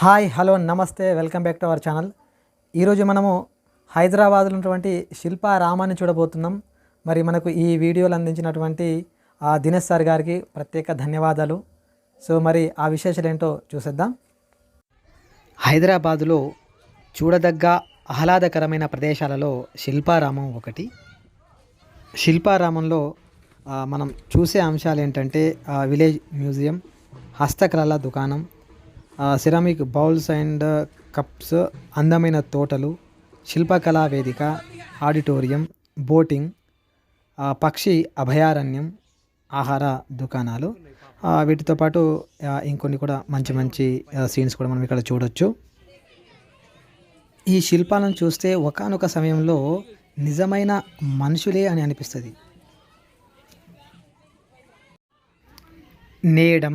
Hi hello namaste welcome back to our channel. ఈరోజు మనము హైదరాబాద్లో ఉన్నటువంటి శిల్పా రామాన్ని చూడబోతున్నాం. మరి మనకు ఈ వీడియోలు అందించినటువంటి ఆ దినేష్ సార్ గారికి ప్రత్యేక ధన్యవాదాలు. సో మరి ఆ విశేషాలు ఏంటో చూసేద్దాం. హైదరాబాదులో చూడదగ్గ ఆహ్లాదకరమైన ప్రదేశాలలో శిల్పారామం ఒకటి. శిల్పారామంలో మనం చూసే అంశాలు ఏంటంటే విలేజ్ మ్యూజియం హస్తకళల దుకాణం సిరామిక్ బౌల్స్ అండ్ కప్స్ అందమైన తోటలు శిల్పకళా వేదిక ఆడిటోరియం బోటింగ్ పక్షి అభయారణ్యం ఆహార దుకాణాలు వీటితో పాటు ఇంకొన్ని కూడా మంచి మంచి సీన్స్ కూడా మనం ఇక్కడ చూడొచ్చు. ఈ శిల్పాలను చూస్తే ఒకానొక సమయంలో నిజమైన మనుషులే అని అనిపిస్తుంది. నేయడం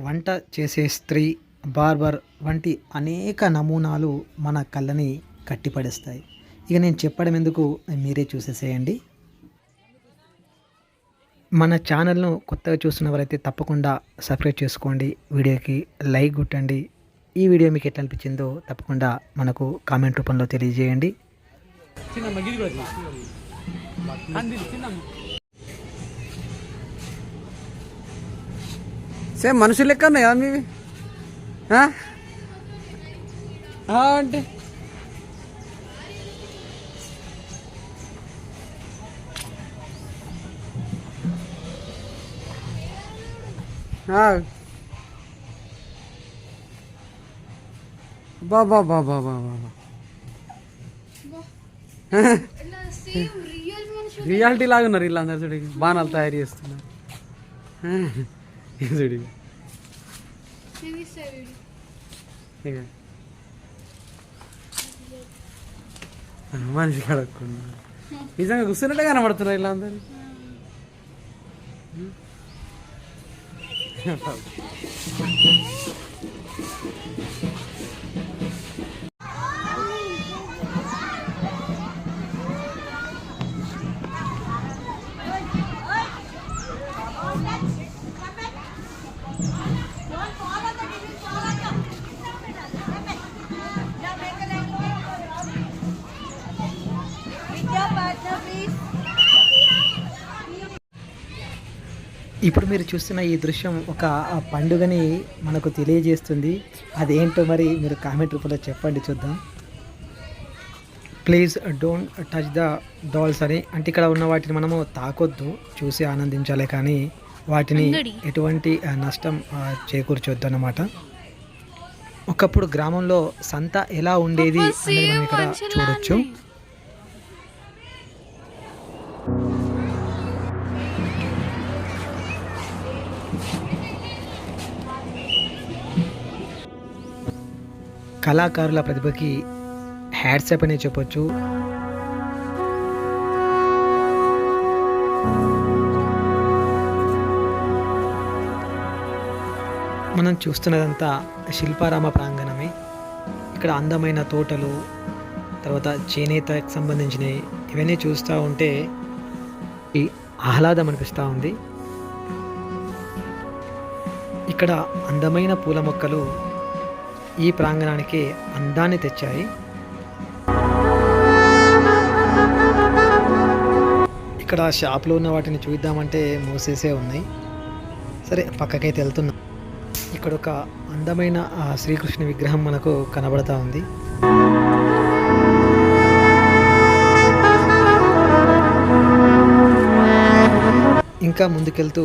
వంట చేసే స్త్రీ బార్బర్ వంటి అనేక నమూనాలు మన కళ్ళని కట్టిపడేస్తాయి. ఇక నేను చెప్పడం ఎందుకు మీరే చూసేసేయండి. మన ఛానల్ను కొత్తగా చూస్తున్నవారైతే తప్పకుండా సబ్స్క్రైబ్ చేసుకోండి. వీడియోకి లైక్ కొట్టండి. ఈ వీడియో మీకు ఎట్లా అనిపించిందో తప్పకుండా మనకు కామెంట్ రూపంలో తెలియజేయండి. సేమ్ మనుషులు లెక్క మీ కదా మీవి ఆ? ఆ అంటే ఆ. బా బా బా బా బా బా బా. రియాలిటీ లాగా ఉన్నారు వీళ్ళందరూ చూడు బాణాలు తయారు చేస్తున్నారు ఆ, మనిషి కడగకుండా నిజంగా కూర్చున్నట్టే కనబడుతున్నారు ఇలా అందరు ఇప్పుడు మీరు చూస్తున్న ఈ దృశ్యం ఒక పండుగని మనకు తెలియజేస్తుంది. అదేంటో మరి మీరు కామెంట్ రూపంలో చెప్పండి చూద్దాం. Please don't touch the dolls అని. అంటే ఇక్కడ ఉన్న వాటిని మనము తాకొద్దు చూసి ఆనందించాలి కానీ వాటిని ఎటువంటి నష్టం చేకూర్చొద్దు అన్నమాట ఒకప్పుడు గ్రామంలో సంత ఎలా ఉండేది అనేది మనం ఇక్కడ చూడొచ్చు. కళాకారుల ప్రతిభకి హ్యాట్సప్ అనే చెప్పొచ్చు. మనం చూస్తున్నదంతా శిల్పారామ ప్రాంగణమే. ఇక్కడ అందమైన తోటలు తర్వాత చేనేతకు సంబంధించినవి. ఇవన్నీ చూస్తూ ఉంటే ఈ ఆహ్లాదం అనిపిస్తూ ఉంది. ఇక్కడ అందమైన పూల మొక్కలు ఈ ప్రాంగణానికి అందాన్ని తెచ్చాయి. ఇక్కడ షాప్లో ఉన్న వాటిని చూద్దామంటే మూసేసే ఉన్నాయి. సరే పక్కకైతే వెళ్తున్నాం. ఇక్కడ ఒక అందమైన శ్రీకృష్ణ విగ్రహం మనకు కనబడతా ఉంది. ఇంకా ముందుకెళ్తూ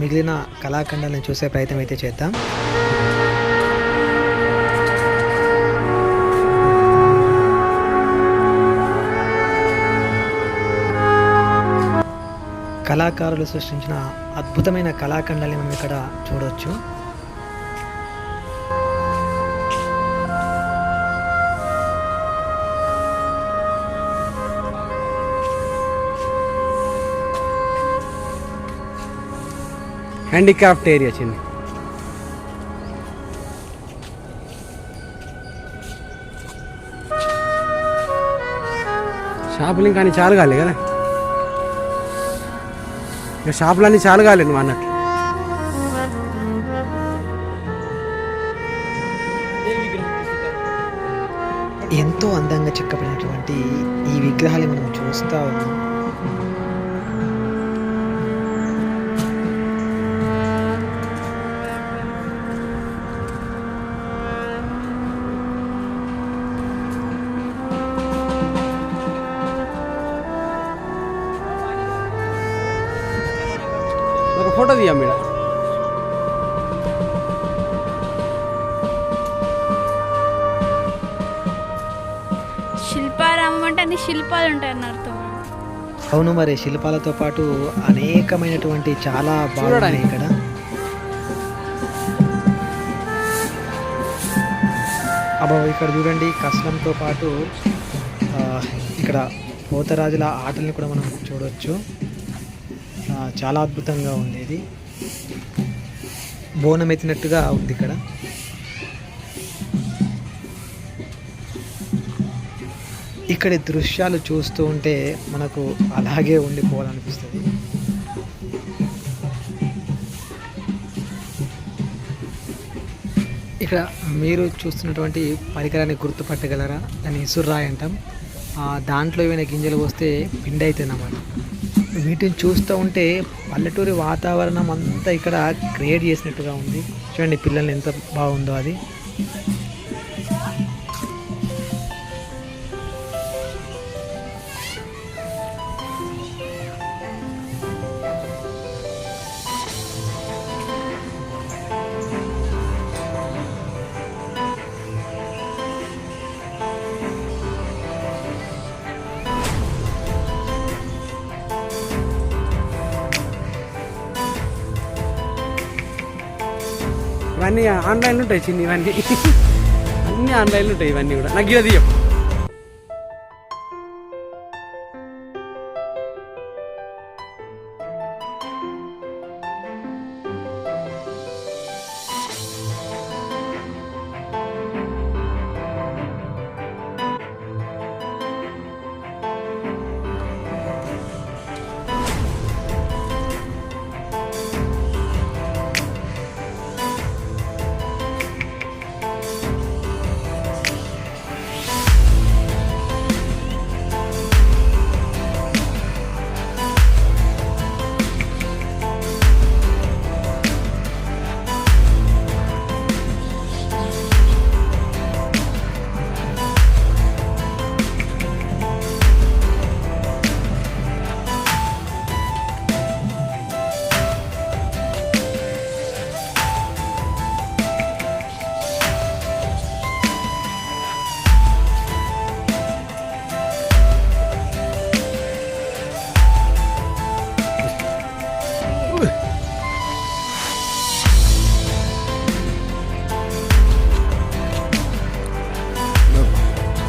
మిగిలిన కళాఖండాలను చూసే ప్రయత్నం అయితే చేద్దాం. కళాకారులు సృష్టించిన అద్భుతమైన కళాఖండాన్ని మనం ఇక్కడ చూడవచ్చు హ్యాండిక్రాఫ్ట్ ఏరియా చిన్న. షాపులు ఇంకా చాలా చాలు కాలే కదా. ఇక షాపులన్నీ చాలు కాలేదు నువ్వు అన్నట్లు. ఎంతో అందంగా చెక్కబడినటువంటి ఈ విగ్రహాలు మనం చూస్తూ ఉన్నాం. Photo తీయం madam? శిల్పారామం అంటే అన్ని శిల్పాలు అర్థం. అవును మరి శిల్పాలతో పాటు అనేకమైనటువంటి చాలా బాగున్నాయి. ఇక్కడ. అబ్బా ఇక్కడ చూడండి కసలంతో పాటు ఆ, ఇక్కడ పోతరాజుల ఆటల్ని కూడా మనం చూడవచ్చు చాలా అద్భుతంగా ఉంది ఇది. బోనం ఎత్తినట్టుగా ఉంది ఇక్కడ. ఇక్కడి దృశ్యాలు చూస్తూ ఉంటే మనకు అలాగే ఉండిపోవాలనిపిస్తుంది. ఇక్కడ మీరు చూస్తున్నటువంటి పరికరాన్ని గుర్తుపట్టగలరా? దాన్ని ఇసుర్రాయి అంటాం. దాంట్లో ఏమైనా గింజలు వస్తే పిండి అవుతుంది అన్నమాట వీటిని చూస్తూ ఉంటే పల్లెటూరి వాతావరణం అంతా ఇక్కడ క్రియేట్ చేసినట్టుగా ఉంది. చూడండి పిల్లల్ని ఎంత బాగుందో అది. ఇవన్నీ ఆన్లైన్లో ఉంటాయి చిన్న ఇవన్నీ అన్నీ ఆన్లైన్లో ఉంటాయి ఇవన్నీ కూడా నాకు ఇది తీయం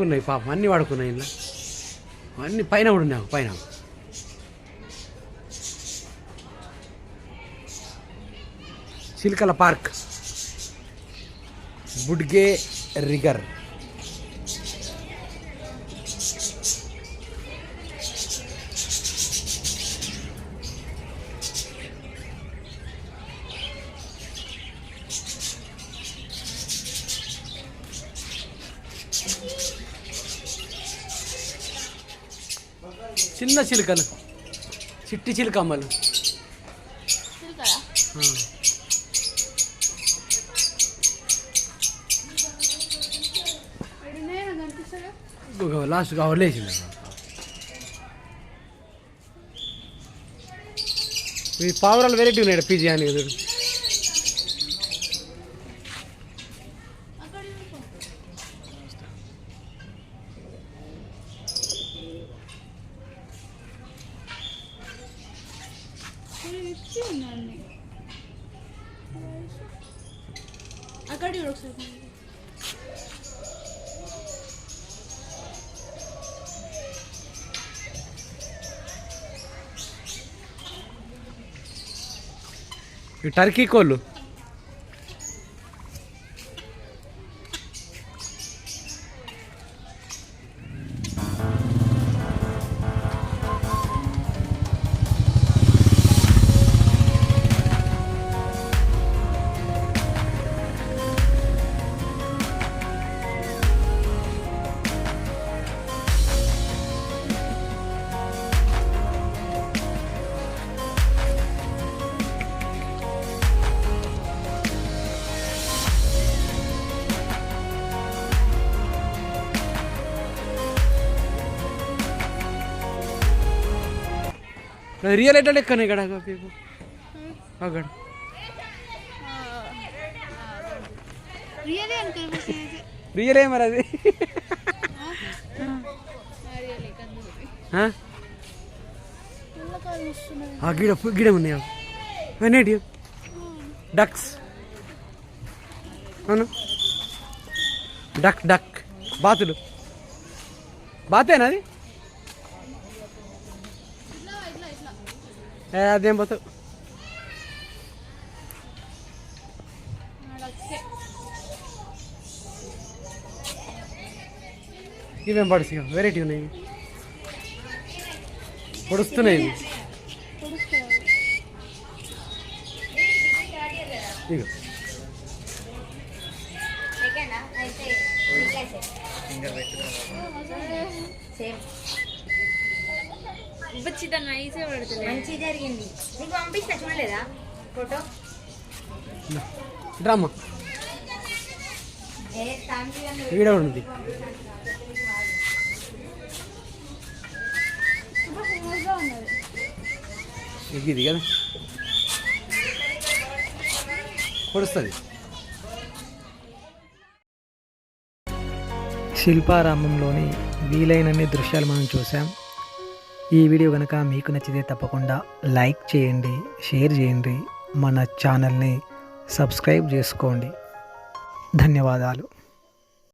పడుకున్నాయి పాపం అన్నీ పడుకున్నాయి ఇలా అన్నీ పైన కూడా ఉన్నాయి పైన. చిలకల పార్క్. Budgerigar. చిన్న చిలుకలు. చిట్టి చిలుకమ్మలు. లాస్ట్ వదిలేసింది ఈ పావురాలు వెరైటీ ఉన్నాయి పీజీ అని. కదా ఈ టర్కీ రియల్ ఎట్లా ఎక్కడ ఇక్కడ పీపు అక్కడ. రియలే మరి అది? గిడ గిడ ఉన్నాయి? అనేటి డక్స్ అవును? డక్ డక్ బాతులు. బాతేనా అది? అదేం బాతు నడకే ఇవేం పడుతుంది వెరైటీ ఉన్నాయి. పొడుస్తున్నాయి ఇవి. పొడుస్తారు మంచి జరిగింది. నీకు పంపిస్తా చూడలేదా? ఫోటో? డ్రామా. కూడా ఉంది. ఇది ఇది కదా? పొడుస్తుంది. శిల్పారామంలోని వీలైనన్ని దృశ్యాలు మనం చూసాం ఈ వీడియో కనుక మీకు నచ్చితే తప్పకుండా లైక్ చేయండి షేర్ చేయండి మన ఛానల్ని సబ్స్క్రైబ్ చేసుకోండి. ధన్యవాదాలు.